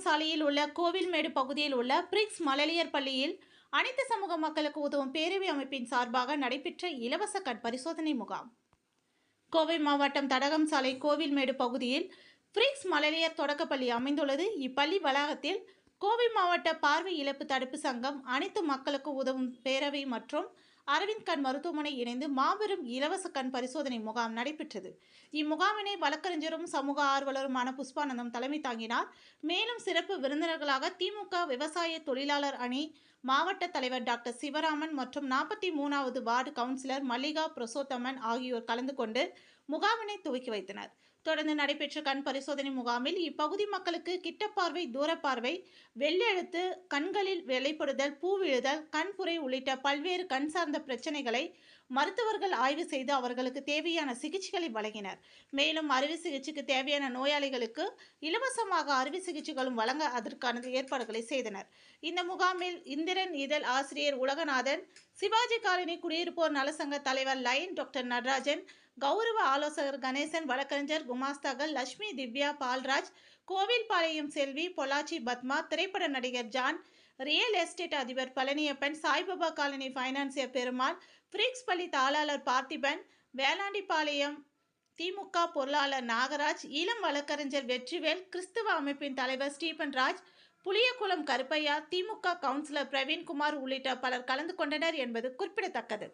சாலையில் உள்ள கோவில்மேடு பகுதியில் உள்ள பிரிக்ஸ் மழலையர் பள்ளியில் அனைத்து சமூக மக்களுக்கு உதவும் பேரவை அமைப்பின் சார்பாக நடைபெற்ற இலவச கண் பரிசோதனை முகாம். கோவை மாவட்டம் தடகம் சாலை கோவில்மேடு பகுதியில் பிரிக்ஸ் மழலையர் தொடக்கப்பள்ளி அமைந்துள்ளது. இப்பள்ளி வளாகத்தில் கோவை மாவட்ட பார்வை இழப்பு தடுப்பு சங்கம் அனைத்து மக்களுக்கு உதவும் பேரவை மற்றும் அரவிந்த் கண் மருத்துவமனை இணைந்து மாபெரும் இலவச கண் பரிசோதனை முகாம் நடைபெற்றது. இம்முகாமினை வழக்கறிஞரும் சமூக ஆர்வலருமான புஷ்பானந்தம் தலைமை தாங்கினார். மேலும் சிறப்பு விருந்தினர்களாக திமுக விவசாய தொழிலாளர் அணி மாவட்ட தலைவர் டாக்டர் சிவராமன் மற்றும் நாற்பத்தி மூணாவது வார்டு கவுன்சிலர் மல்லிகா பிரசோத்தமன் ஆகியோர் கலந்து கொண்டு முகாமினை துவக்கி வைத்தனர். தொடர்ந்து நடைபெற்ற கண் பரிசோதனை முகாமில் இப்பகுதி மக்களுக்கு கிட்டப்பார்வை தூரப்பார்வை வெள்ளெழுத்து கண்களில் வெளிப்படுதல் பூ விழுதல் கண்புரை உள்ளிட்ட பல்வேறு கண் சார்ந்த பிரச்சனைகளை மருத்துவர்கள் ஆய்வு செய்து அவர்களுக்கு தேவையான சிகிச்சைகளை வழங்கினர். மேலும் அறுவை சிகிச்சைக்கு தேவையான நோயாளிகளுக்கு இலவசமாக அறுவை சிகிச்சைகளும் வழங்க அதற்கான ஏற்பாடுகளை செய்தனர். இந்த முகாமில் இந்திரன் இதழ் ஆசிரியர் உலகநாதன் சிவாஜி காலனி குடியிருப்போர் நலசங்க தலைவர் லயன் டாக்டர் நடராஜன் கௌரவ ஆலோசகர் கணேசன் வழக்கறிஞர் குமாஸ்தாக்கள் லட்சுமி திவ்யா பால்ராஜ் கோவில்பாளையம் செல்வி பொள்ளாச்சி பத்மா திரைப்பட நடிகர் ஜான் ரியல் எஸ்டேட் அதிபர் Palaniappan Saibaba colony financier Perumal freaks பள்ளி தாளாளர் பார்த்திபன் வேளாண்டிப்பாளையம் திமுக பொருளாளர் நாகராஜ் இளம் வழக்கறிஞர் வெற்றிவேல் கிறிஸ்துவ அமைப்பின் தலைவர் ஸ்டீபன் ராஜ் புளியகுளம் கருப்பையா திமுக கவுன்சிலர் பிரவீன்குமார் உள்ளிட்ட பலர் கலந்து கொண்டனர் என்பது குறிப்பிடத்தக்கது.